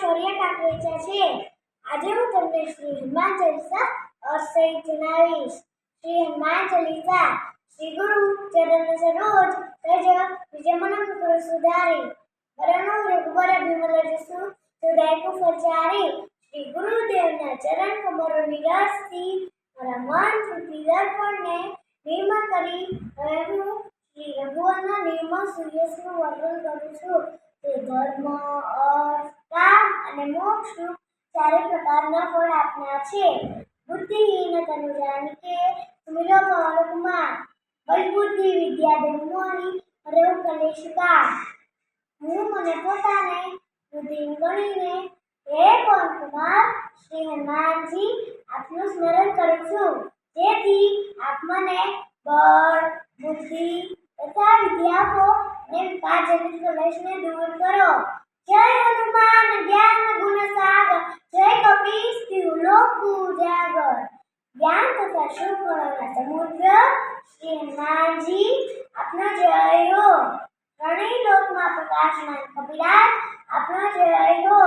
શૌર્ય કાકરેચા છે. આજે હું તમને શ્રી હનુમાન ચાલીસા અર્થ જણાવીશ. શ્રી હનુમાન ચાલીસા શ્રી ગુરુ ચરણ સરોજ સજ વિજય મન કુકર સુધારી. વરણો રઘુબર વિમલ જસુ સુદાય કુફચારી શ્રી ગુરુદેવના ચરણ કમરો રસથી મારા મન તૃપ્તિ દર્પણને નિર્મ કરી હવે હું શ્રી રઘુવરના નિર્મ સૂર્યસનું વર્ણન કરું છું. તે ધર્મ, અર્થ કામ અને મોક્ષ ચારે પ્રકારના ફળ આપનાર છે. બુદ્ધિહીન તનુ જાનકે સુમિરો પવન કુમાર બલબુદ્ધિ વિદ્યા બ્રહ્મોની હરેવ કલેશકા હું મને પોતાને બુદ્ધિ ગણીને હે પવન કુમાર, શ્રી હનુમાનજી, આપનું સ્મરણ કરું છું. જેથી આપ મને બળ, બુદ્ધિ તથા વિદ્યા આપો અને વિકાસજનિત કલેશને દૂર કરો. જય હનુમાન જ્ઞાન ગુણ સાગર જય ઉજાગર જ્ઞાન તથા શુભ ગુણોના સમુદ્ર આપનો જય હો. ત્રણેય લોકમાં પ્રકાશમાન કપિરાજ, આપનો જય હો.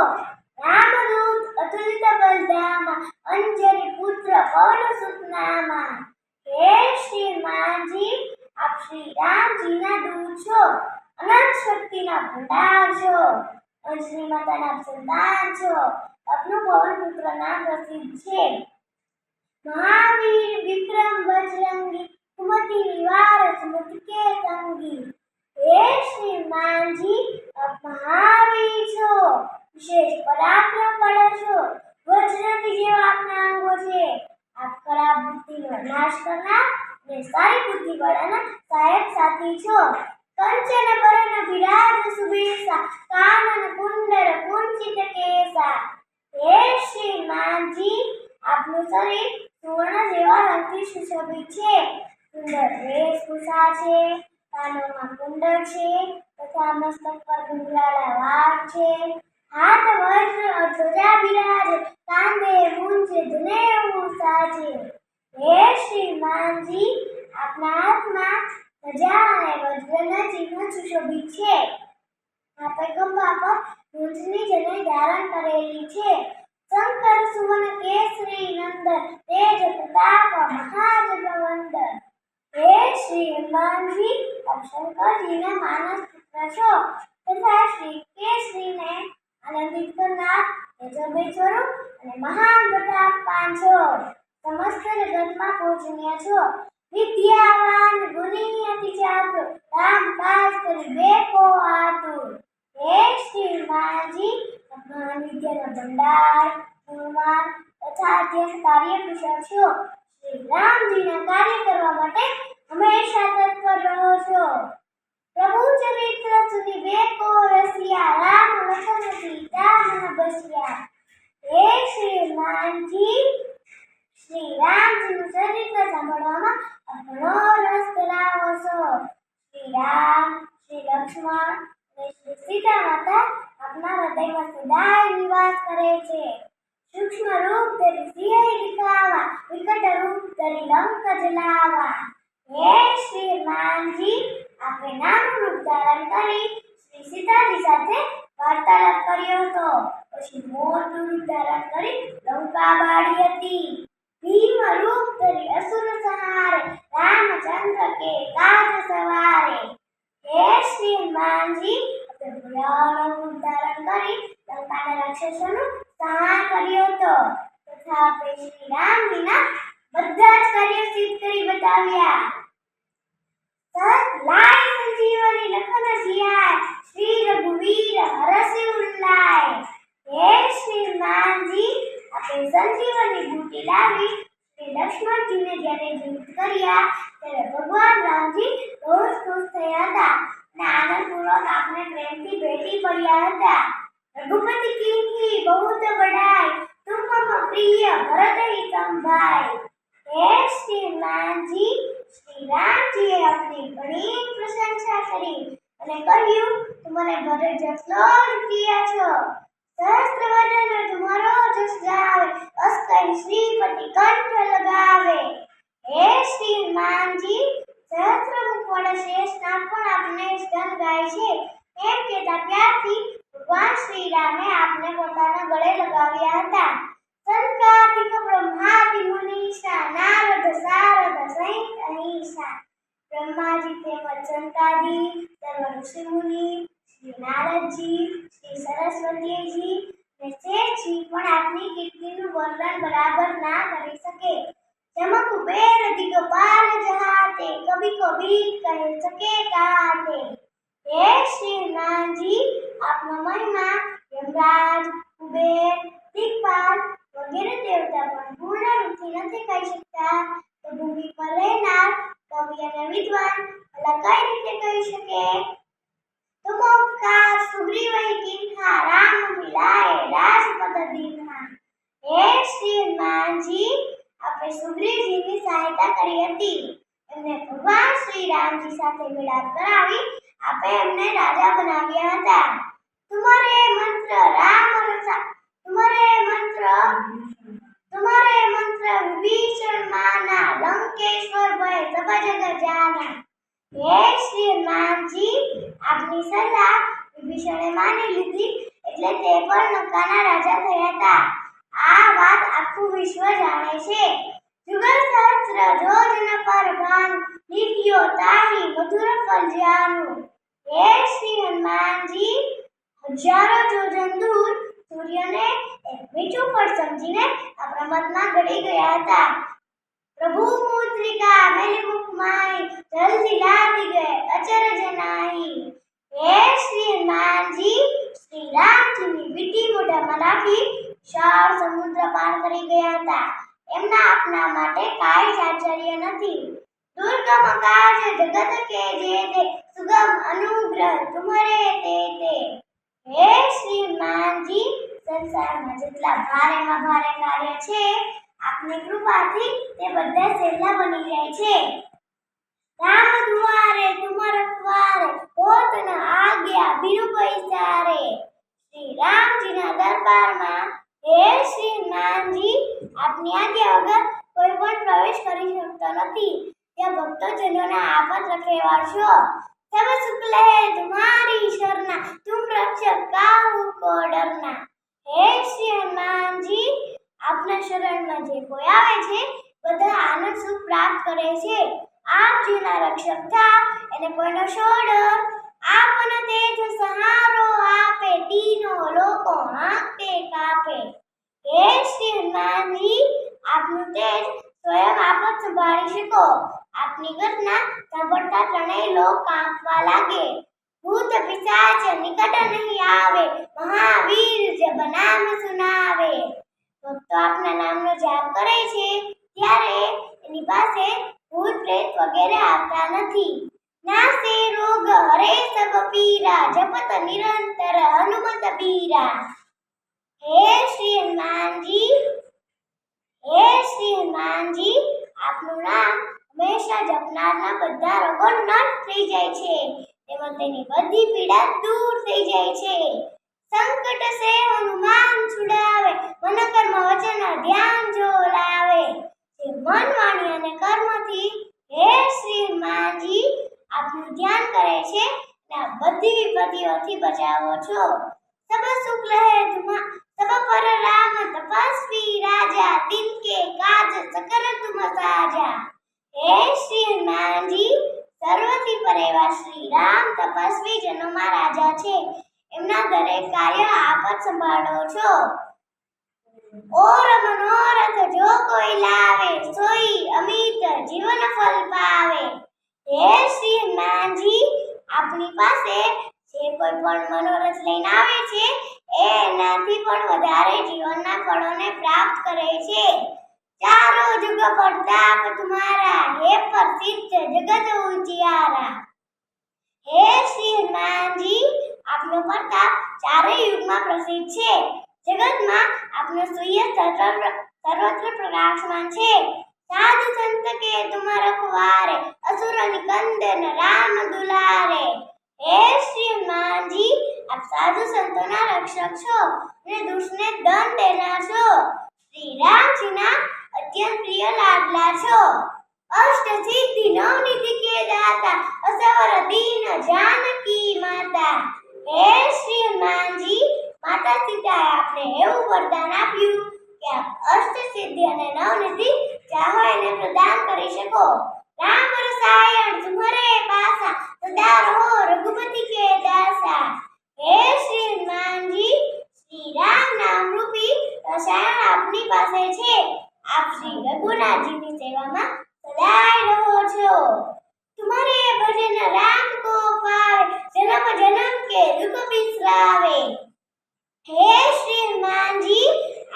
રામદૂત અતુલિત બલધામા અંજની પુત્ર પવન સુત હે શ્રી આપ શ્રી રામજીના છો. અનંત શક્તિના ભંડાર છો. અંજની માતાના સંતાન છો. આપનું પવન પુત્ર નામ પ્રસિદ્ધ છે. મહાવીર વિક્રમ બજરંગી, કુમતિ નિવાર સ્મૃત કે સંગી હે શ્રી હનુમાનજી આપ મહાવીર છો. વિશેષ પરાક્રમ વાળા છો. વજ્રથી જેવા આપના અંગો છે. આપ ખરાબ બુદ્ધિનો નાશ કરનાર અને સારી બુદ્ધિ વાળાના સહાયક સાથી છો. કંચન બરન વિરાજ સુબેસા કાનન કુંડર કુંચિત કેસા હે શ્રી હનુમાનજી આપનું શરીર સુવર્ણ જેવા રંગથી સુશોભિત છે સુંદર વેશભૂષા છે કાનોમાં કુંડળ છે તથા મસ્તક પર ઘૂંઘરાળા વાળ છે હાથ વજ્ર ધ્વજા બિરાજ કાંધે મુંજ જનેઉ છે હે શ્રી હનુમાનજી આપના હાથમાં ધજા અને વજ્રના ચિહ્નો સુશોભિત છે. આ ખંભા પર મુંજની જને ધારણ કરેલી છે. શંકર સુવન કેસરી, નંદન, તેજ, પ્રતાપ, મહાજગવંદન. હે શ્રી હનુમાનજી, આપ શંકરજીના માનસ પુત્ર છો. તથા શ્રી કેસરીને આનંદિત કરનાર તેજોમય સ્વરૂપ અને મહાન પ્રતાપવાન છો સમસ્ત જગતમાં પૂજનીય છો. વિદ્યાવાન ગુણી ચાતુર રામ કાજ કરી બેકો આતુર હે શ્રી માજી, ભગવાન વિદ્યાનો ભંડાર, ભગવાન તથા અધ્યક્ષ કાર્ય કુશળ છો. શ્રી રામજીના કાર્ય કરવા માટે હંમેશા તત્પર રહો છો. પ્રભુ ચરિત્ર સુધી બેકો રસિયા, રામ લખન સીતા મન બસ્યા. હે શ્રી માનજી, શ્રી રામજીનું ચરિત્ર સાંભળવામાં ઘણો રસ ધરાવો છો શ્રી રામ, શ્રી લક્ષ્મણ અને શ્રી સીતા માતા આપના હૃદયમાં સદાય નિવાસ કરે છે. સૂક્ષ્મ રૂપ ધરી સિંહ દિખાવા વિકટ રૂપ ધરી લંક જલાવા. હે શ્રી હનુમાનજી, આપે નાનું રૂપ ધારણ કરી શ્રી સીતાજી સાથે વાર્તાલાપ કર્યો હતો. પછી મોટું રૂપ ધારણ કરી લંકા બાળી હતી. ભીમ રૂપ ધરી અસુર સંહારે રામચંદ્ર કે કાજ સવારે હે શ્રી હનુમાનજી આપે ભયાનક રૂપ ધારણ કરી લંકાના રાક્ષસોનો સંહાર કર્યો હતો. તથા શ્રી શ્રી રામજીના બધા જ કાર્ય સિદ્ધ કરી બતાવ્યા. સત લાય સંજીવની લખન જીયાય શ્રી રઘુવીર હરસી ઉલ્લાય હે શ્રી હનુમાનજી આપે સંજીવની બુટી લાવી શ્રી લક્ષ્મણજીને જ્યારે જીવિત કર્યા ત્યારે ભગવાન રામજી બહુ જ ખુશ થયા હતા અને આનંદપૂર્વક આપને પ્રેમથી ભેટી પડ્યા હતા રઘુપતિ કિંકી બહુત બડાઈ તુમ મમ પ્રિય ભરત હિ સંભાઈ હે શ્રી હનુમાનજી શ્રી રામજીએ આપની ઘણી પ્રશંસા કરી અને કહ્યું તું મને ભરત જેટલો પ્રિય છો સહસ્ત્રવદન તમારો જસ ગાવે અસ્કર શ્રીપતિ કંઠ લગાવે. હે શ્રી હનુમાનજી સહસ્ત્રમુખ વાળા શેષનાગ પણ આપને સ્તન ગાય છે. એમ કહેતા ત્યારથી ભગવાન શ્રી રામે આપને પોતાના ગળે લગાવ્યા હતા. બ્રહ્માજી તેમજ સંતાદી મુનિ શ્રી નારદજી, શ્રી સરસ્વતીજી ને શેઠજી પણ આપની કીર્તિનું વર્ણન બરાબર ના કરી શકે. જમ કુબેર દિગપાલ જહાતે, કભી કભી કહે સકે કાતે હે શ્રી નાનજી આપનો મહિમા, યમરાજ, કુબેર, દિગપાલ વગેરે દેવતા પણ પૂર્ણ રૂપથી નથી કહી શકતા. તો ભૂમિ પર રહેનાર કવિ અને વિદ્વાન એટલે કઈ રીતે કહી શકે? તુમોકા સુગ્રીવૈ કિન્હા રામ મિલાય રાજપદ દિન્હા હે શ્રી હનુમાનજી સુગ્રીવજીની સહાયતા કરી હતી. એમને ભગવાન શ્રી રામજી સાથે મિલાપ કરાવી આપે એમને રાજા બનાવ્યા હતા. તમારે મંત્ર રામ રસા તમારે મંત્ર તુમારે મંત્ર વિભીષણ માના લંકેશ્વર ભય સબ જગ જાના હે શ્રી હનુમાનજી આપની સલાહ વિભીષણે માની લીધી, એટલે તે પણ લંકાના રાજા થયા હતા. આ વાત આખું વિશ્વ જાણે છે. જુગલ સહસ્ત્ર જોજન પર ભાન લીટ્યો તાહી મધુર ફલ જાનું હે શ્રી હનુમાનજી, હજારો જોજન દૂર સૂર્યને એક મીઠું ફળ સમજીને આ પ્રમદમાં ગળી ગયા હતા. પ્રભુ મુદ્રિકા મેલી મુખમાઈ જલ્દી લાદી ગયે અચરજ નાહી હે શ્રી હનુમાનજી, શ્રી રામજીની વીટી મોઢામાં રાખી શાળ સમુદ્ર પાર કરી ગયા હતા. એમના આપના માટે કાંઈ આશ્ચર્ય નથી. દુર્ગમ કાર્ય જગત કે જે તે, સુગમ અનુગ્રહ તુમરે તે તે. હે શ્રીમાનજી, સંસારમાં જેટલા ભારેમાં ભારે કાર્ય છે, આપની કૃપાથી તે બધા સહેલા બની જાય છે. રામ દ્વારે તુમર રખવારે હોત ન આજ્ઞા બિરુ પૈસારે શ્રી રામજીના દરબારમાં, હે શ્રીમાનજી, આપની આજ્ઞા વગર કોઈ પણ પ્રવેશ કરી શકતો નથી. ત્યાં ભક્તજનોના આપત રખેવાળ છો સબ શુક્લ હે તુમારી શરના તુમ રક્ષક કાહુ કો ડરના હે શ્રી આપના શરણમાં જે કોઈ આવે છે, બધા આનંદ સુખ પ્રાપ્ત કરે છે. આપ જેના રક્ષક થા એને કોઈનો શો આપનો તેજ સહારો આપે દીનો લોકો હાંકતે કાપે. હે શ્રી હનુમાનજી, આપનું તેજ સ્વયં આપ જ સંભાળી શકો. આપની ઘટના સાંભળતા ત્રણેય લોક કાંપવા લાગે. ભૂત પિશાચ નિકટ નહીં આવે, મહાવીર જે બનામ સુનાવે. ભક્તો આપના નામનો જાપ કરે છે, ત્યારે એની પાસે ભૂત પ્રેત વગેરે આવતા નથી. નાસે રોગ હરે સબ પીરા, જપત નિરંતર હનુમત બીરા હે શ્રી હનુમાનજી હે શ્રી હનુમાનજી આપનું નામ હંમેશા જપનારના બધા રોગો નષ્ટ થઈ જાય છે. તેમજ તેની બધી પીડા દૂર થઈ જાય છે. સંકટ સે હનુમાન છુડાવે મન કર્મ વચન ધ્યાન જો લાવે જે મન વાણી અને કર્મથી, હે શ્રી હનુમાનજી આપનું ધ્યાન કરે છે. અને બધી વિપત્તિઓથી બચાવો છો. સબ સુખ રહે તુમા સબ પર રામ તપસ્વી રાજા તિનકે કાજ સકલ તુમ સાજા હે શ્રી હનુમાનજી એવા શ્રી રામ તપસ્વી જનોમાં રાજા છે. એમના દરેક કાર્ય આપ જ સંભાળો છો. ઓર મનોરથ જો કોઈ લાવે, સોઈ અમિત જીવન ફલ પાવે. હે શ્રી હનુમાનજી, આપની પાસે જે કોઈ પણ મનોરથ લઈને આવે છે, એ એનાથી પણ વધારે જીવનના ફળોને પ્રાપ્ત કરે છે. ચારો જુગ પડતાપ તુમારા, હે પ્રસિદ્ધ જગત ઉજિયારા. હે શ્રી હનુમાનજી આપનો પ્રતાપ ચારેય યુગમાં પ્રસિદ્ધ છે. જગતમાં આપનો સૂર્ય સર્વત્ર સર્વત્ર પ્રકાશમાન છે. સાધુ સંત કે તુમારો રખવારે અસુર નિકંદન, રામ દુલારે. હે શ્રી હનુમાનજી આપ સાધુ સંતોના રક્ષક છો અને દુષ્ટને દંડ દેનાર છો. શ્રી રામજીના અત્યંત પ્રિય લાડલા છો. અષ્ટ સિદ્ધિ નવનિધિ કે દાતા, અસવર દીન જાનકી માતા. હે શ્રી હનુમાનજી માતા સીતાએ આપને એવું વરદાન આપ્યું કે આપ અષ્ટ સિદ્ધિ અને નવનિધિ ચાહો એને પ્રદાન કરી શકો. રામ રસાયણ તુમરે પાસા સદા રહો રઘુપતિ કે દાસા. હે શ્રી હનુમાનજી શ્રી રામ નામ રૂપી રસાયણ આપની પાસે છે. આપ શ્રી રઘુનાથજીની સેવામાં ગાઈ રહ્યો છો. તમારે ભજન રામ કો પાવે જન્મ જન્મ કે દુઃખ બિસરાવે હે શ્રી હનુમાનજી,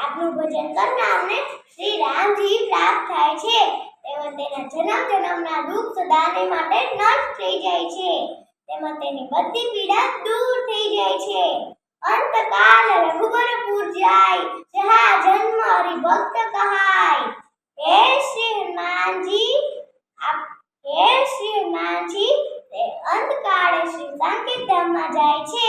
આપનું ભજન કરનારને શ્રી રામજી પ્રાપ્ત થાય છે. તેમાં તેના જન્મ જન્મના દુઃખ સદાને માટે નષ્ટ થઈ જાય છે. તેમાં તેની બધી પીડા દૂર થઈ જાય છે. અંતકાલ રઘુબર પૂર જાય. જહા જન્મ હરિભક્ત કહાય. હે આપ હે શ્રી તે અંતકાળે શ્રી સાંકેત ધામમાં જાય છે.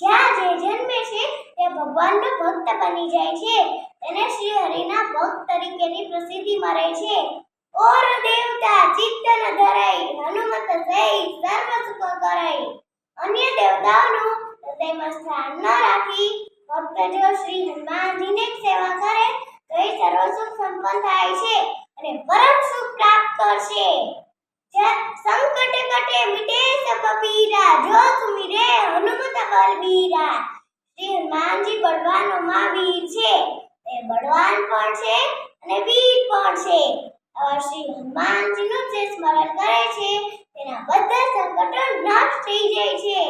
જ્યાં જે જન્મે છે તે ભગવાનનો ભક્ત બની જાય છે. તેને શ્રી હરિના ભક્ત તરીકેની પ્રસિદ્ધિ મળે છે. ઓર દેવતા ચિત્તન ધરાઈ હનુમત સહી સર્વ કરાઈ અન્ય દેવતાઓનું હૃદયમાં સ્થાન ન રાખી, ભક્ત જો શ્રી હનુમાનજીને સેવા કરે સુખ સંપન્ન થાય છે અને પરમ સુખ પ્રાપ્ત કરશે. સંકટ કટે મિટે સબ પીરા જો સુમિરે હનુમત બલબીરા. શ્રી હનુમાનજી બળવાનો મહાવીર છે. તે બળવાન પણ છે અને વીર પણ છે. આવા શ્રી હનુમાનજીનું જે સ્મરણ કરે છે, તેના બધા સંકટો નાશ થઈ જાય છે.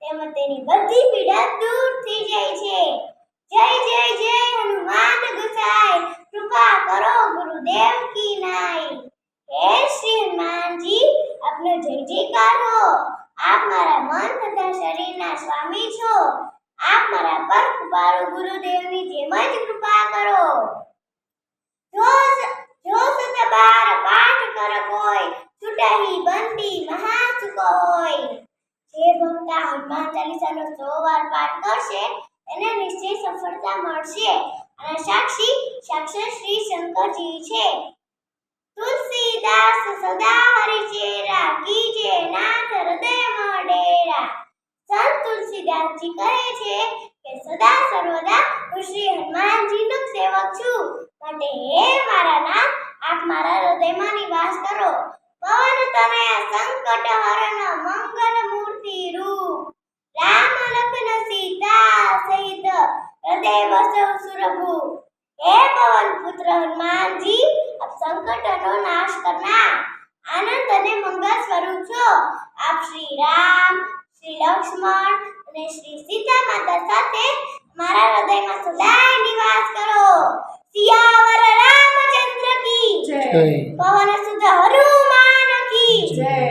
તેમજ તેની બધી પીડા દૂર થઈ જાય છે. જય જય જય, હનુમાન ગુસાઈ, કૃપા કરો ગુરુદેવ કી નાઈ. હે શ્રી હનુમાનજી આપનો જય જયકાર. હો આપ મારા મન તથા શરીરના સ્વામી છો. આપ મારા પર કૃપાળુ ગુરુદેવની જેમ જ કૃપા કરો. જો જો સત બાર પાઠ કર કોઈ છૂટાહી બંદી મહાસુખ હોય. જે ભક્તા હનુમાન ચાલીસાનો સો વાર પાઠ કરશે એને નિશ્ચય સફળતા મળશે. અને સાક્ષી સાક્ષર શ્રી શંકરજી છે. તુલસીદાસ સદા હરિચેરા, કીજે નાથ હૃદય ડેરા સંત તુલસીદાસજી કહે છે કે, સદા સર્વદા હું શ્રી હનુમાનજીનો સેવક છું. માટે હે મારા નાથ, આપ મારા હૃદયમાં નિવાસ કરો. પવન તનય સંકટ હરણ, મંગલ મૂર્તિ રૂપ. રામ લખન સીતા સહિત હૃદય વસવ સુરભુ હે પવન પુત્ર હનુમાનજી આપ સંકટનો નાશ કરનાર આનંદ અને મંગળ સ્વરૂપ છો આપ શ્રી રામ શ્રી લક્ષ્મણ અને શ્રી સીતા માતા સાથે મારા હૃદયમાં સદાય નિવાસ કરો સિયાવર રામચંદ્ર કી જય. પવન સુધ હનુમાન કી. જય.